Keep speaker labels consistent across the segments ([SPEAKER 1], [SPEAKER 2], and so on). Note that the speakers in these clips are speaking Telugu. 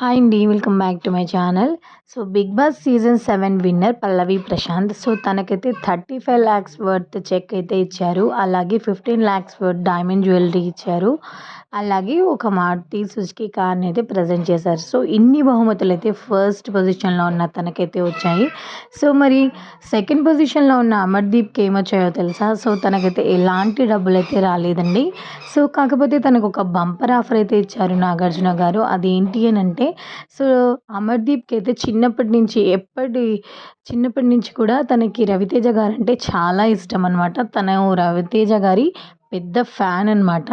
[SPEAKER 1] హాయ్ అండి welcome back to my channel so Bigg Boss season seven winner Pallavi Prashanth so తనకైతే thirty five lakhs worth cheque అయితే ఇచ్చారు. అలాగే fifteen lakhs worth diamond jewellery ఇచ్చారు. అలాగే ఒక మారుతి సుజుకి కార్ని అయితే ప్రజెంట్ చేశారు. సో ఇన్ని బహుమతులు అయితే ఫస్ట్ పొజిషన్లో ఉన్న తనకైతే వచ్చాయి. సో మరి సెకండ్ పొజిషన్లో ఉన్న అమర్దీప్కి ఏమొచ్చాయో తెలుసా? సో తనకైతే ఎలాంటి డబ్బులు అయితే రాలేదండి. సో కాకపోతే తనకు ఒక బంపర్ ఆఫర్ అయితే ఇచ్చారు నాగార్జున గారు. అదేంటి అని అంటే సో అమర్దీప్కి అయితే చిన్నప్పటి నుంచి ఎప్పటి చిన్నప్పటి నుంచి కూడా తనకి రవితేజ గారు అంటే చాలా ఇష్టం అనమాట తను రవితేజ గారి పెద్ద ఫ్యాన్ అనమాట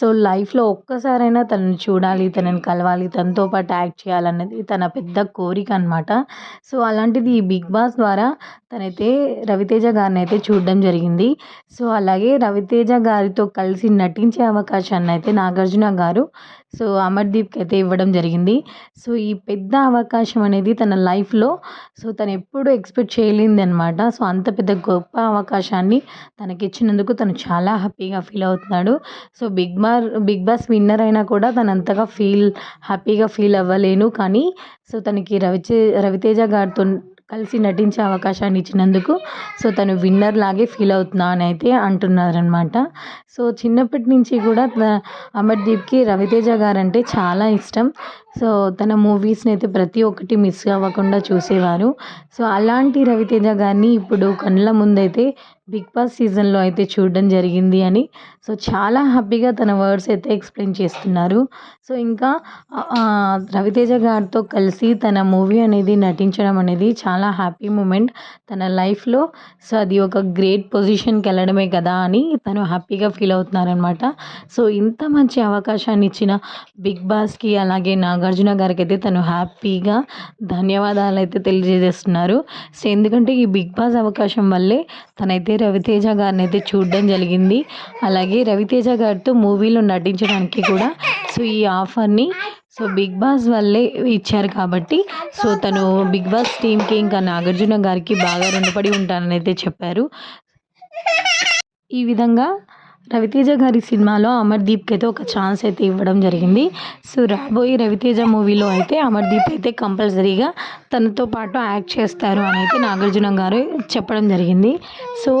[SPEAKER 1] సో లైఫ్లో ఒక్కసారైనా తనని చూడాలి తనని కలవాలి తనతో పాటు యాక్ట్ చేయాలన్నది తన పెద్ద కోరిక అనమాట సో అలాంటిది ఈ బిగ్ బాస్ ద్వారా తనైతే రవితేజ గారిని అయితే చూడడం జరిగింది. సో అలాగే రవితేజ గారితో కలిసి నటించే అవకాశాన్ని అయితే నాగార్జున గారు సో అమర్దీప్కి అయితే ఇవ్వడం జరిగింది. సో ఈ పెద్ద అవకాశం అనేది తన లైఫ్లో సో తను ఎప్పుడు ఎక్స్పెక్ట్ చేయలేంది అనమాట సో అంత పెద్ద గొప్ప అవకాశాన్ని తనకి ఇచ్చినందుకు తను చాలా హ్యాపీగా ఫీల్ అవుతున్నాడు. So big bar big boss winner అయినా కూడా తను అంతగా ఫీల్ హ్యాపీగా ఫీల్ అవ్వలేను. కానీ సో తనకి రవిచే రవితేజ గారితో కలిసి నటించే అవకాశాన్ని ఇచ్చినందుకు సో తను విన్నర్ లాగే ఫీల్ అవుతున్నా అని అయితే అంటున్నారనమాట సో చిన్నప్పటి నుంచి కూడా అమర్దీప్కి రవితేజ గారు అంటే చాలా ఇష్టం. సో తన మూవీస్ని అయితే ప్రతి ఒక్కటి మిస్ అవ్వకుండా చూసేవారు. సో అలాంటి రవితేజ గారిని ఇప్పుడు కళ్ళ ముందైతే బిగ్ బాస్ సీజన్లో అయితే చూడడం జరిగింది అని సో చాలా హ్యాపీగా తన వర్డ్స్ అయితే ఎక్స్ప్లెయిన్ చేస్తున్నారు. సో ఇంకా రవితేజ గారితో కలిసి తన మూవీ అనేది నటించడం అనేది చాలా చాలా హ్యాపీ మూమెంట్. తన లైఫ్లో సో అది ఒక గ్రేట్ పొజిషన్కి వెళ్ళడమే కదా అని తను హ్యాపీగా ఫీల్ అవుతున్నారనమాట సో ఇంత మంచి అవకాశాన్ని ఇచ్చిన బిగ్ బాస్కి అలాగే నాగార్జున గారికి అయితే తను హ్యాపీగా ధన్యవాదాలు అయితే తెలియజేస్తున్నారు. సో ఎందుకంటే ఈ బిగ్ బాస్ అవకాశం వల్లే తనైతే రవితేజ గారిని అయితే చూడడం జరిగింది. అలాగే రవితేజ గారితో మూవీలో నటించడానికి కూడా సో ఈ ఆఫర్ని సో బిగ్ బాస్ వల్లే ఇచ్చారు కాబట్టి సో తను బిగ్ బాస్ టీంకి ఇంకా నాగార్జున గారికి బాగా రుణపడి ఉంటానని అయితే చెప్పారు. ఈ విధంగా రవితేజ గారి సినిమాలో అమర్దీప్కి అయితే ఒక ఛాన్స్ అయితే ఇవ్వడం జరిగింది. సో రాబోయే రవితేజ మూవీలో అయితే అమర్దీప్ అయితే కంపల్సరీగా తనతో పాటు యాక్ట్ చేస్తారు అని అయితే నాగార్జున గారు చెప్పడం జరిగింది. సో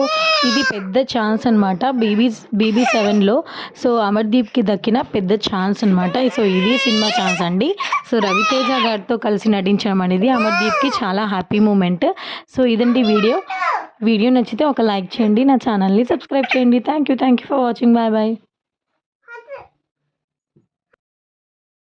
[SPEAKER 1] ఇది పెద్ద ఛాన్స్ అనమాట బీబీ బీబీ సెవెన్లో సో అమర్దీప్కి దక్కిన పెద్ద ఛాన్స్ అనమాట సో ఇది సినిమా ఛాన్స్ అండి. సో రవితేజ గారితో కలిసి నటించడం అనేది అమర్దీప్కి చాలా హ్యాపీ మూమెంట్ సో ఇదండి వీడియో. వీడియో నచ్చితే ఒక లైక్ చేయండి నా ఛానల్ని సబ్స్క్రైబ్ చేయండి. Thank you thank you for watching bye bye